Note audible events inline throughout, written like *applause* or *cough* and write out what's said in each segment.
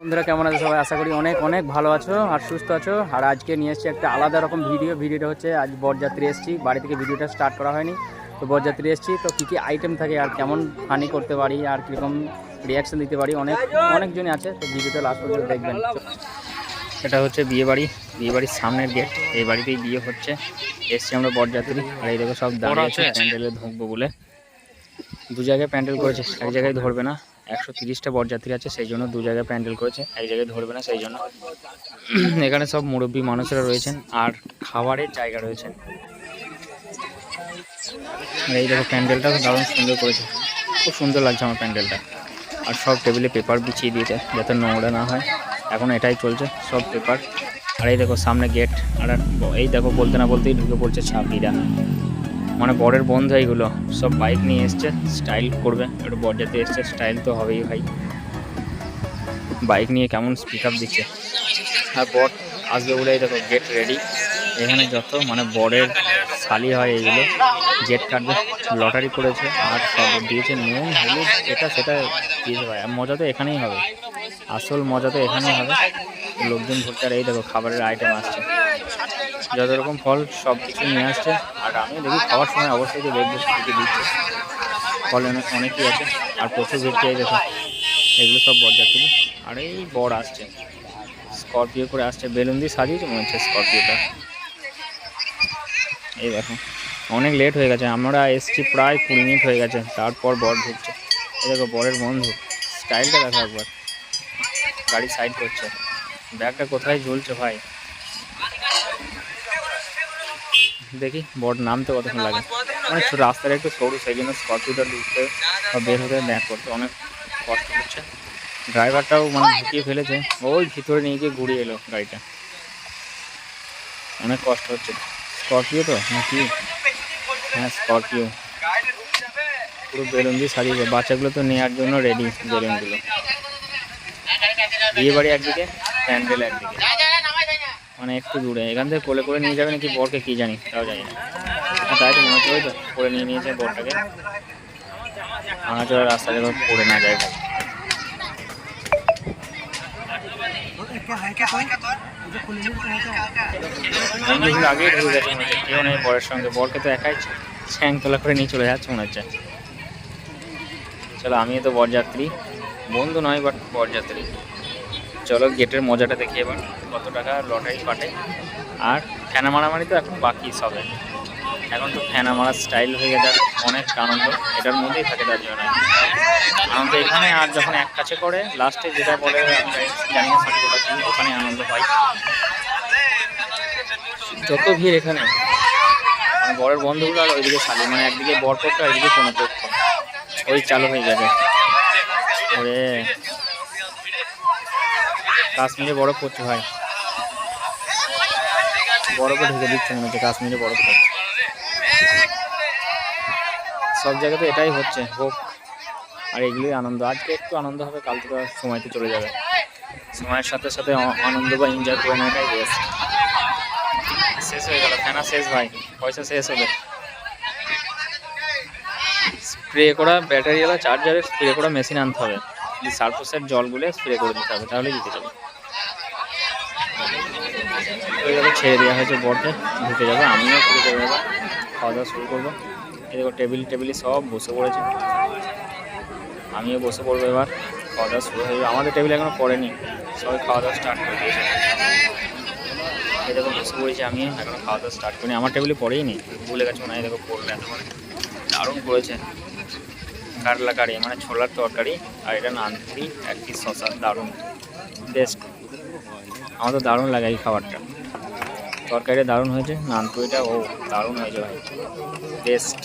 বন্ধুরা কেমন আছো সবাই? আশা করি অনেক অনেক ভালো আছো আর সুস্থ আছো। আর আজকে নিয়ে এসেছি একটা আলাদা রকম ভিডিও। ভিডিওটা হচ্ছে আজ বরযাত্রী এসেছি। বাড়ি থেকে ভিডিওটা স্টার্ট করা হয়নি। তো বরযাত্রী এসেছি। তো কী কী আইটেম থাকে আর কেমন ফানি করতে পারি আর কীরকম রিয়াকশন দিতে পারি? অনেক অনেকজনই আছে। তো ভিডিওটা লাস্ট পর্যন্ত দেখবেন। এটা হচ্ছে বিয়ে বাড়ি বিয়ে বাড়ির সামনের গেট এই বাড়িতেই বিয়ে হচ্ছে। এসছি আমরা বরযাত্রী। আর এই দেখো সব দাঁড়িয়ে আছে। প্যান্ডেলে ঢুকবো বলে। দু জায়গায় প্যান্ডেল করেছে। এক জায়গায় ধরবে না। একশো তিরিশটা বরযাত্রী আছে, সেই জন্য দু জায়গায় প্যান্ডেল করেছে, এক জায়গায় ধরবে না, সেই জন্য। *clears throat* এখানে সব মুরব্বী মানুষেরা রয়েছেন আর খাবারের জায়গা রয়েছে। আর এই দেখো, প্যান্ডেলটা দারুণ সুন্দর করেছে। খুব সুন্দর লাগছে আমার প্যান্ডেলটা। আর সব টেবিলে পেপার বিছিয়ে দিয়েছে, যাতে নোংরা না হয়। এখন এটাই চলছে, সব পেপার। আর এই দেখো, সামনে গেট। আর এই দেখো, বলতে না বলতেই ঢুকে পড়ছে ছাবড়িরা মানে বরের বন্ধু এইগুলো সব বাইক নিয়ে এসছে স্টাইল করবে, একটু বর বরজাতে এসছে স্টাইল তো হবেই ভাই। বাইক নিয়ে কেমন স্পিক আপ দিচ্ছে? আর বর আসবে বলে এই দেখো গেট রেডি এখানে যত মানে বরের শালি হয় এইগুলো গেট কাটবে লটারি করেছে, আর সব দিয়েছে নুন, হলুদ, এটা সেটা দিয়েছে ভাই মজা তো এখানেই হবে। আসল মজা তো এখানেই হবে। লোকজন আর এই দেখো, খাবারের আইটেম আসছে। যত রকম ফল সব কিছু নিয়ে আসছে। আর আমি দেখি, খাওয়ার সময় অবশ্যই তো দেখব কী কী দিচ্ছে। ফল অনেক, অনেকই আছে, আর প্রচুর ভিড় চাই দেখো এগুলো সব বরযাত্রী। আর এই বর আসছে। স্করপিও করে আসছে। বেলুন দিয়ে সাজিয়েছে, মনে হচ্ছে স্করপিওটা। এই দেখো, অনেক লেট হয়ে গেছে। আমরা এসছি প্রায় কুড়ি মিনিট হয়ে গেছে। তারপর বর ঢুকছে। এই দেখো, বরের বন্ধু। স্টাইলটা দেখো একবার। গাড়ি সাইড করছে। ব্যাগটা কোথায় ঝুলছে ভাই? দেখি বড় নামতে কতক্ষণ লাগে। মানে ছোট রাস্তাটা একটু সরু সেই জন্য স্করপিওটা ঢুকতে বা বের হতে ব্যাক করতে অনেক কষ্ট হচ্ছে। ড্রাইভারটাও মানে ঢুকিয়ে ফেলেছে। ওই ভিতরে নিয়ে গিয়ে ঘুরিয়ে এলো গাড়িটা। অনেক কষ্ট হচ্ছে। স্করপিও তো? নাকি হ্যাঁ স্করপিও পুরো বেলুন দিয়ে সারিয়েছে বাচ্চাগুলো তো নেওয়ার জন্য রেডি বেলুনগুলো। বিয়ে বাড়ি একদিকে প্যান্ডেল একদিকে। মানে একটু দূরে। এখান থেকে কোলে করে নিয়ে যাবে নাকি বরকে কি জানি, তাও জানি না। তাই তো মনে হচ্ছে তো করে নিয়ে নিয়েছে বরটাকে। চলার রাস্তা যখন পড়ে না যায়। ঢুকে গেছে। কেউ নেই বরের সঙ্গে। তো একাই তোলা করে নিয়ে চলে যাচ্ছে মনে হচ্ছে। চলো, আমিও তো বরযাত্রী। বন্ধু নয় বাট বরযাত্রী। চলো, গেটের মজাটা দেখি এবার, কত টাকা লটারি পাঠে আর ফেনা মারামারি তো এখন বাকি সবে। এখন তো ফেনা মারার স্টাইল হয়ে গেছে, অনেক আনন্দ। এটার মধ্যেই থাকে তার জন্য। আনন্দ এখানে আর যখন এক কাছে করে লাস্টে যেটা বলে জানি না ওখানে আনন্দ হয়। যত ভিড় এখানে মানে বরের বন্ধুগুলো আর ওইদিকে শালি মানে একদিকে বর পক্ষ একদিকে কোনো পক্ষ ওই চালু হয়ে যাবে। কাশ্মীরে বরফ পড়ছে ভাই বরফে ঢেকে দিচ্ছে মনে হচ্ছে কাশ্মীরে বরফ সব জায়গাতে এটাই হচ্ছে, হোক আর এগুলোই আনন্দ। আজকে একটু আনন্দ হবে, কাল থেকে সময়তে চলে যাবে। সময়ের সাথে সাথে আনন্দ বা এনজয় করে নেওয়াটাই বেস্ট শেষ হয়ে গেল। কেনা শেষ ভাই? পয়সা শেষ হবে। স্প্রে করা ব্যাটারি ব্যাটারিওয়ালা চার্জারের স্প্রে করা মেশিন আনতে হবে। সার্ফোসের জলগুলো স্প্রে করে দিতে হবে তাহলে জিতে যাবে। ছেড়ে দেওয়া হয়েছে বরকে ঢুকে যাবে। আমিও শুরু করে দেবো খাওয়া দাওয়া শুরু করব। দেখো, টেবিল, টেবিলে সব বসে পড়েছে। আমিও বসে পড়ব এবার। খাওয়া দাওয়া শুরু হয়ে আমাদের টেবিল এখনও পড়েনি। সবাই খাওয়া দাওয়া স্টার্ট করে দিয়েছে। দেখো, বসে পড়েছি আমি, এখনও খাওয়া দাওয়া স্টার্ট করিনি। আমার টেবিলে পড়েই নি। ভুলে গেছে না? এই দেখো পড়বে এতক্ষণ। দারুণ করেছে। কারলা কারি মানে ছোলার তরকারি আর এটা নানপুরি, এক পিস শশা দারুণ। বেস্ট আমার তো দারুণ লাগে এই খাবারটা। তরকারিটা দারুণ হয়েছে, নানপুরিটা, ও, দারুণ হয়েছে ভাই। বেস্ট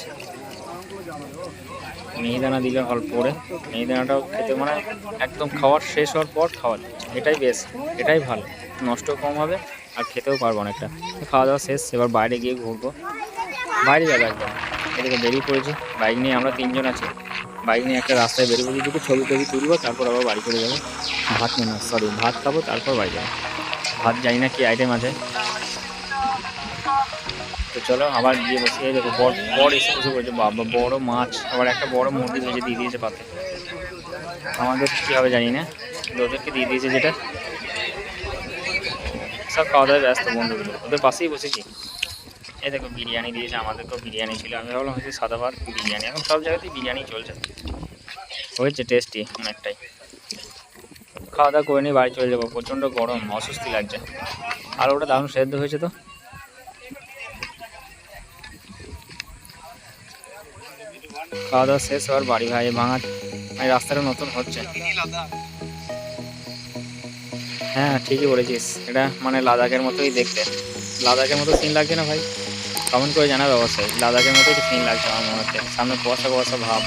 মিহিদানা দিলে অল্প করে। মিহিদানাটাও খেতে মানে একদম খাওয়ার শেষ হওয়ার পর খাওয়া এটাই বেস্ট এটাই ভালো। নষ্ট কম হবে আর খেতেও পারব অনেকটা। খাওয়া দাওয়া শেষ, এবার বাইরে গিয়ে ঘুরবো। বাইরে যাব একদম। এদিকে বেরিয়ে পড়েছি। বাইক নিয়ে আমরা তিনজন আছি। বাইক নিয়ে একটা রাস্তায় পড়েছি দুটো ছবি টবি তুলবো, তারপর আবার বাড়ি চলে যাব। ভাত না সরি ভাত খাব, তারপর বাড়ি যাব। ভাত জানি না কি আইটেম আছে। তো চলো, আবার গিয়ে বসে দেখো বড় বড় এসে বসে পড়েছে, বাবা, বড় মাছ। আবার একটা বড় মুরগি ভেজে দিয়ে দিয়েছে পাতে। আমাদের কী হবে জানি না। ওদেরকে দিয়ে দিয়েছে যেটা। সব খাওয়া দাওয়ায় ব্যস্ত বন্ধুগুলো। ওদের পাশেই বসেছি। এই দেখো বিরিয়ানি দিয়েছে, আমাদেরকেও বিরিয়ানি ছিল। আমি ভাবলাম হচ্ছে সাদা ভাত বিরিয়ানি। এখন সব জায়গাতেই বিরিয়ানি চলছে। হয়েছে টেস্টি অনেকটাই। খাওয়া দাওয়া করে নিয়ে বাড়ি চলে যাব। প্রচণ্ড গরম, অস্বস্তি লাগছে। আর ওটা দারুণ সেদ্ধ হয়েছে তো। খাওয়া দাওয়া শেষ হওয়ার বাড়ি ভাই, ভাঙা এই রাস্তাটা নতুন হচ্ছে। হ্যাঁ ঠিকই বলেছিস। এটা মানে লাদাখের মতোই দেখতে। লাদাখের মতো সিন লাগছে না ভাই? কমেন্ট করে জানাবে অবশ্যই। লাদাখের মতো একটু সিন লাগছে আমার মনে হচ্ছে। সামনে কুয়াশা কুয়াশা ভাব।